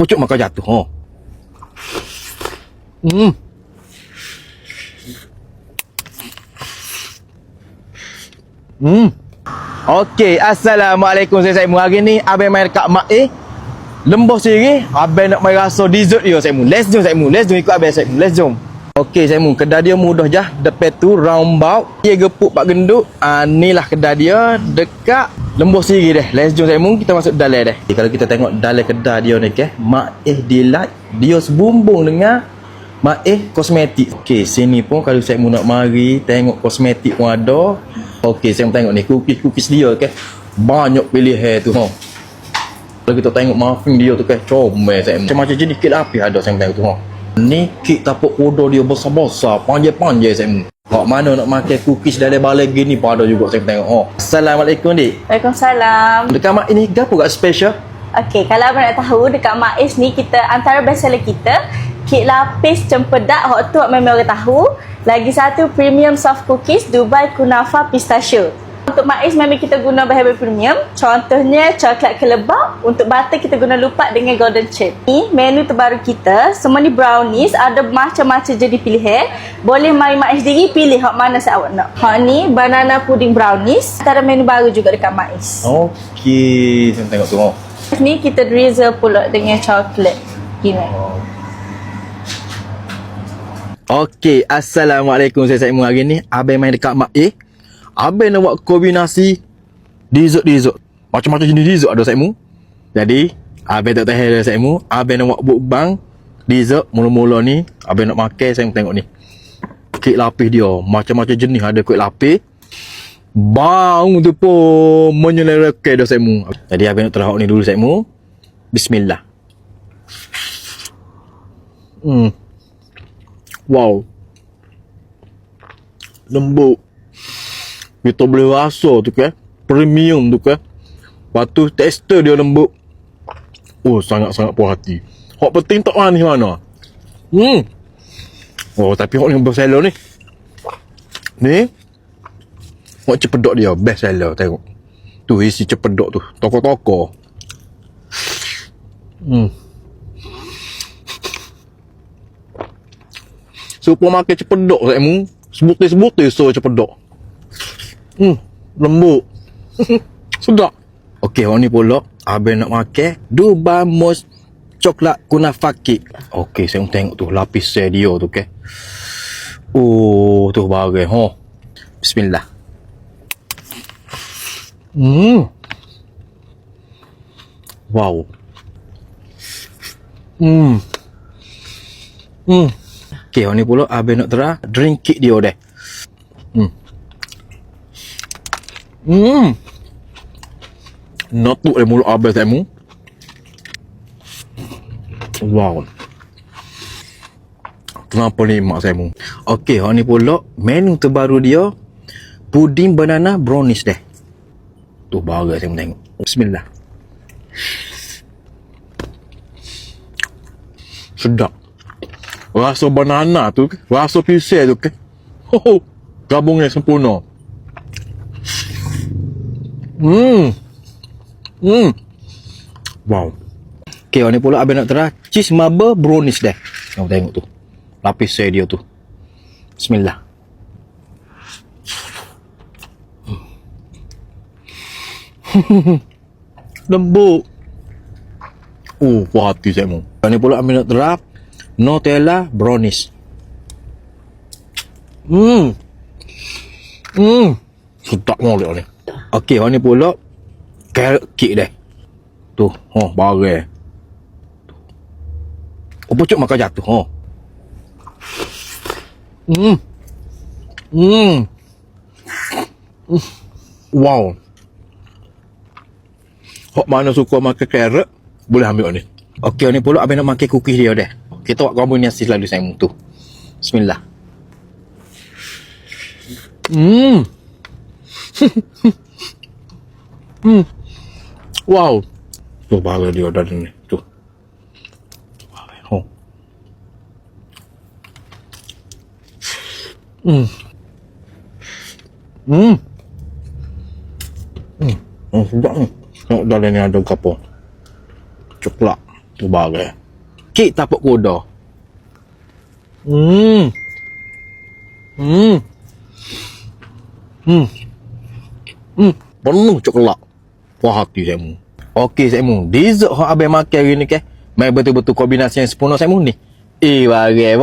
pucuk makan jatuh. Oh. Hmm. Hmm. Okey, Assalamualaikum saya Saimu. Hari ni abang main dekat Mak A. Lembah sendiri, abang nak main rasa dessert dia Saimu. Let's jom Saimu. Let's jom ikut abang Saimu. Let's jom. Okey Saimu, kedai dia mudah je. Depan tu roundabout. Dia gepuk pak genduk. Ah ni lah kedai dia dekat lembah sendiri deh. Let's jom Saimu, kita masuk dalam deh. Okay, kalau kita tengok dalam kedai dia ni ke, Mak A Delight, dia sebumbung dengan Mak eh kosmetik. Okey, sini pun kalau saya nak mari tengok kosmetik pun ada. Okey, saya tengok ni cookies-cookies dia ke. Banyak pilihan tu ha. Kalau kita tengok muffin dia tu ke, comel saya. Macam-macam jenis kek lapis ada saya tengok tu ha. Ni kek tapak kuda dia besar-besar, panjang-panjang saya Hak mana nak makan cookies dari balai gini pun ada juga saya tengok. Oh. Assalamualaikum dik. Waalaikumsalam. Dekat mak ini gapo gak special? Okey, kalau abang nak tahu dekat Maiz ni kita antara best seller kita kek lapis cempedak hot tu memang orang tahu. Lagi satu premium soft cookies Dubai Kunafa Pistachio. Untuk Maiz memang kita guna bahan-bahan premium. Contohnya coklat kelebak. Untuk butter kita guna lupat dengan golden chip. Ni menu terbaru kita. Semua ni brownies. Ada macam-macam jadi pilihan. Boleh mari Maiz sendiri pilih hot mana saya awak nak. Hot ni banana pudding brownies. Antara menu baru juga dekat Maiz. Okey, saya tengok tu. Oh. Ni kita drizzle pula dengan coklat. Gini. Okey, Assalamualaikum saya Saimu hari ni Abang main dekat Mak A Abang nak buat kombinasi Dessert-dessert Macam-macam jenis dessert ada Saimu Jadi Abang tak tahan dah Saimu Abang nak buat bukbang Dessert Mula-mula ni Abang nak makan Saya tengok ni. Kek lapis dia Macam-macam jenis. Ada kek lapis Bang tu pun Menyelerakan dah Saimu Jadi abang nak terahuk ni dulu Saimu Bismillah. Hmm. Wow. Lembut. Kita boleh rasa tu ke. Premium tu ke. Lepas tu tekstur dia lembut. Oh, sangat-sangat puas hati. Hak penting tak manis mana. Hmm. Oh, tapi hak ni best seller ni. Ni. Hak cepedok dia. Best seller. Tengok. Tu isi cepedok tu. Toko-toko. Hmm. Supermarket cepedok saya mu. Sebutir-sebutir so cepedok. Hmm, lembut. Sedap. Okey, orang ni pula abang nak makan Dubai Mos coklat kunafa cake. Okey, saya tengok tu lapis saya dia tu ke. Oh, tu bagai ha. Bismillah. Hmm. Wow. Hmm. Hmm. Okay, orang ni pula abang nak terah drink cake dia deh. Hmm. Hmm. Notuk le mulut abang saya mu. Wow. Kenapa ni mak saya mu? Okey, orang ni pula menu terbaru dia puding banana brownies deh. Tu baru saya tengok. Bismillah. Sedap. Rasa banana tu, rasa pisang tu ke. Ho, ho. Gabungnya sempurna. Hmm. Hmm. Wow. Okay, ni pula abang nak terah cheese marble brownies dah. Kau tengok tu. Lapis saya dia tu. Bismillah. Lembut. Oh, puas hati saya mu. Ni pula abang nak terah Nutella brownies. Hmm. Hmm. Sedap molek ni. Okey, orang ni pula carrot cake dah. Tu, oh, bare. Oh, pucuk makan jatuh, oh. Hmm. Hmm. Wow. Hok mana suka makan carrot, boleh ambil ni. Okey, ni pula abang nak makan cookies dia dah. Kita buat kombinasi selalu saya tu. Bismillah. Hmm. hmm. Wow. Tu baru dia dah ni. Tu. Oh. Hmm. Hmm. Hmm. Oh, sedap ni. Tengok dalam ni ada kapur. Coklat. Bagai. Kek tapak kuda. Hmm. Hmm. Hmm. Hmm. Penuh coklat. Puas hati saya mu. Okey saya mu. Dessert yang abang makan hari ni ke? Mai betul-betul kombinasi yang sempurna saya mu ni. Eh, bagai.